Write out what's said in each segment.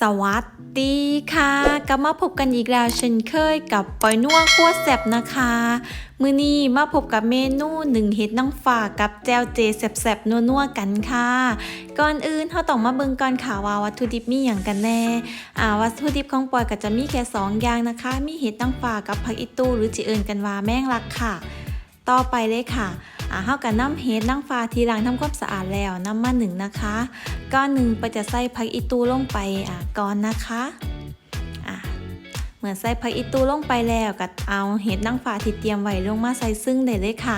สวัสดีค่ะกลับมาพบกันอีกแล้วเช่นเคยกับปอยนัวคั่วแซบนะคะ มื้อนี้มาพบกับเมนูหนึ่งเห็ดน้ำฝากับแจวเจแซบๆนัวๆกันค่ะ ก่อนอื่นเราต้องมาเบิ่งก่อนค่ะว่าวัตถุดิบมีอย่างกันแน่อ่าวัตถุดิบของปอยก็จะมีแค่สองอย่างนะคะ มีเห็ดน้ำฝากับผักอีตูหรือจีเอิญกันว่าแมงลักค่ะ ต่อไปเลยค่ะอ่าเฮากับน้ำเห็ดน้ำฟ้าทีหลังทำความสะอาดแล้วน้ำมาหนึ่งนะคะก้อนหนึ่งไปจะใส่ผักอีตูลงไปอ่าก่อนนะคะอ่าเหมือนใส่ผักอีตูลงไปแล้วก็เอาเห็ดนางฟ้าที่เตรียมไว้ลงมาใส่ซึ่งได้เลยค่ะ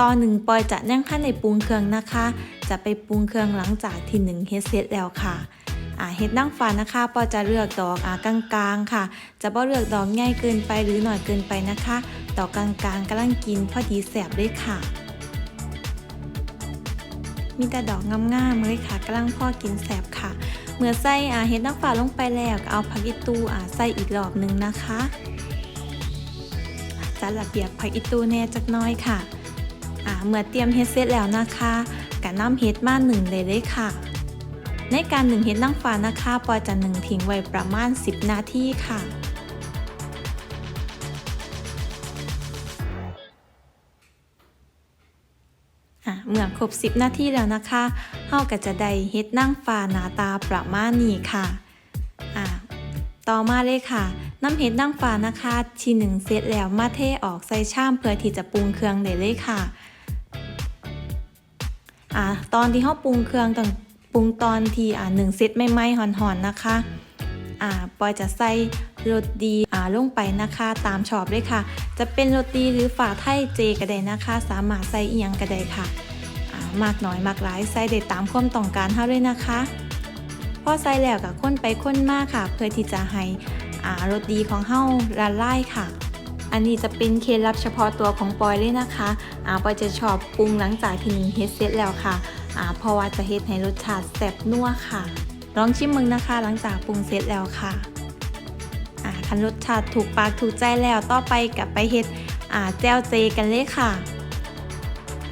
ตอนหนึ่งปอยจะนั่งขั้นในปรุงเครื่องนะคะ จะไปปรุงเครื่องหลังจากที่หนึ่งเฮ็ดเสร็จแล้วค่ะอ่าเห็ดนางฟ้านะคะปอยจะเลือกดอกอ่ากลางๆค่ะ จะบ่เลือกดอกง่ายเกินไปหรือหน่อยเกินไปนะคะ ดอกกลางๆกำลังกินพอดีแสบเลยค่ะ มีแต่ดอกงามๆเลยค่ะกำลังพ่อกินแสบค่ะ เมื่อใส่อาเห็ดน้ำฝาลงไปแล้วเอาผักอีตูอาใส่อีกรอบหนึ่งนะคะจัดระเบียบผักอีตูแน่จักน้อยค่ะอ่าเมื่อเตรียมเฮ็ดเสร็จแล้วนะคะก็น้ำเฮ็ดมาหนึ่งเลยเลยค่ะ ในการหนึ่งเฮ็ดน้ำฝานะคะปอยจะหนึ่งทิ้งไว้ประมาณ 10 นาทีค่ะ เมื่อครบ 10 นาทีแล้วนะคะเฮาก็จะได้เฮ็ดนั่งฟ้าหน้าตาประมาณนี้ค่ะอะต่อมาเลยค่ะ น้ำเห็ดนั่งฟ้านะคะทีหนึ่งเสร็จแล้วมาเทออกใส่ชามเพื่อที่จะปรุงเครื่องได้เลยค่ะอะตอนที่เฮาปรุงเครื่องต้องปรุงตอนที่อ่าหนึ่งเซตไม่ไหม้ๆห่อนๆนะคะอ่าปอยจะใส่ โรสดีอ่าลงไปนะคะตามชอบเลยค่ะ จะเป็นโรตีหรือฝาไทยเจก็ได้นะคะ สามารถใส่เอียงก็ได้ค่ะอ่ามากน้อยมากหลายใส่ได้ตามความต้องการเท่าด้วยนะคะพอใส่แล้วกับค้นไปค้นมากค่ะ เพื่อที่จะให้อ่ารสดีของเฮาละลายค่ะ อันนี้จะเป็นเคล็ดลับเฉพาะตัวของปอยเลยนะคะอ่าปอยจะชอบปรุงหลังจากที่เฮ็ดเสร็จแล้วค่ะอ่าเพราะว่าจะเฮ็ดให้รสชาติแซ่บนัวค่ะ ลองชิมมึงนะคะ หลังจากปรุงเสร็จแล้วค่ะ คันรสชาติถูกปากถูกใจแล้วต่อไปกับไปเฮ็ดอ่าแจ่วเจกันเลยค่ะ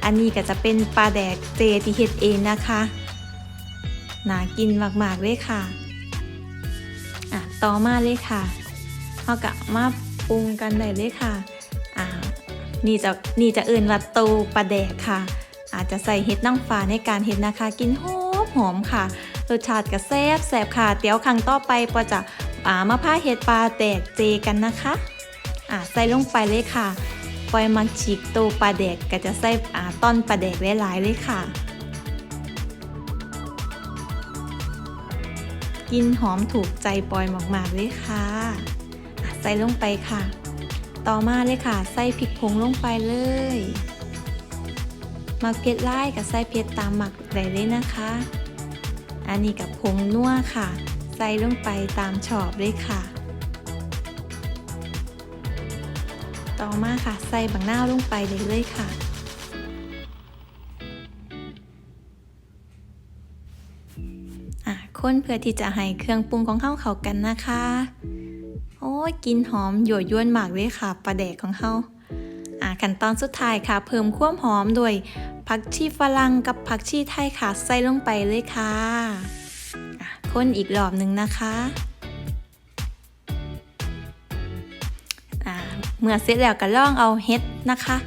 อันนี้ก็จะเป็นปลาแดกเจที่เฮ็ดเองนะคะน่ากินมากๆเลยค่ะอะ ต่อมาเลยค่ะเอากะมาปรุงกันได้เลยค่ะอ่านี่จะนี่จะเอื่นว่าตูปลาแดกค่ะ อาจจะใส่เห็ดนั่งฟ้าในการเห็ดนะคะ กินหอมหอมค่ะรสชาติก็แซ่บแซ่บค่ะ เดี๋ยวครั้งต่อไปปอจะ่ามาผ้าเห็ดปลาแตกเจกันนะคะอ่าใส่ลงไปเลยค่ะปล่อยมักฉีกตัวปลาแดกก็จะใส่อ่าต้นปลาแดกหลายๆเลยค่ะ กินหอมถูกใจปอยมากๆเลยค่ะ ใส่ลงไปค่ะ ต่อมาเลยค่ะ ใส่พริกผงลงไปเลยมักเผ็ดไล่กับใส่เผ็ดตามหมักได้เลยนะคะ อันนี้กับผงนัวค่ะ ใส่ลงไปตามชอบเลยค่ะ ต่อมาค่ะใส่บังหน้าลงไปเลยเลยค่ะ อะคนเพื่อที่จะให้เครื่องปรุงของเข้าเขากันนะคะ โอ้ยกลินหอมหยั่วยวนมากเลยค่ะปลาแดกของเขาอะขั้นตอนสุดท้ายค่ะ เพิ่มความหอมด้วยผักชีฝรั่งกับผักชีไทยค่ะ ใส่ลงไปเลยค่ะ้นอีกรอบหนึ่งนะคะะเมื่อเสร็จแล้วก็ลองเอาเฮ็ดนะคะ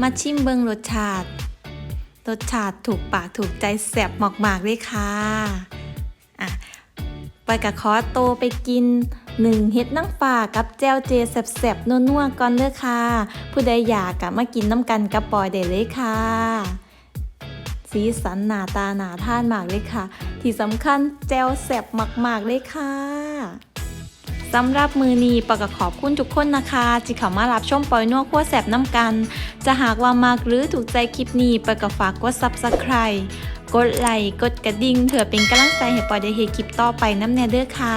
มาชิมเบิงรสชาติ รสชาติถูกปากถูกใจแซ่บมากๆเลยค่ะอะไปกับคอโตไปกินหนึ่งเฮ็ดนั่งป่ากับแจวเจแซ่บๆนัวๆก่อนเด้อค่ะ ผู้ใดอยากกะมากินน้ำกันกับปอยได้เลยค่ะ สีสันหน้าตาหนาท่านมากเลยค่ะ ที่สำคัญแจวแซ่บมากๆเลยค่ะสำหรับมือนีปอยก็ขอบคุณทุกคนนะคะที่เข้ามารับชมปอยนัวขั้วแซ่บน้ำกัน จะหากว่ามากหรือถูกใจคลิปนี้ปอยก็ฝากกด subscribe กดไลค์กดกระดิ่งเถื่อเป็นกำลังใจให้ปอยได้เห็นคลิปต่อไปน้ำแนเด้อค่ะ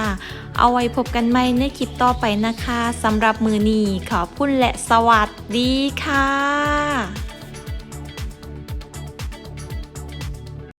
เอาไว้พบกันใหม่ในคลิปต่อไปนะคะสำหรับมือนีขอบคุณและสวัสดีค่ะ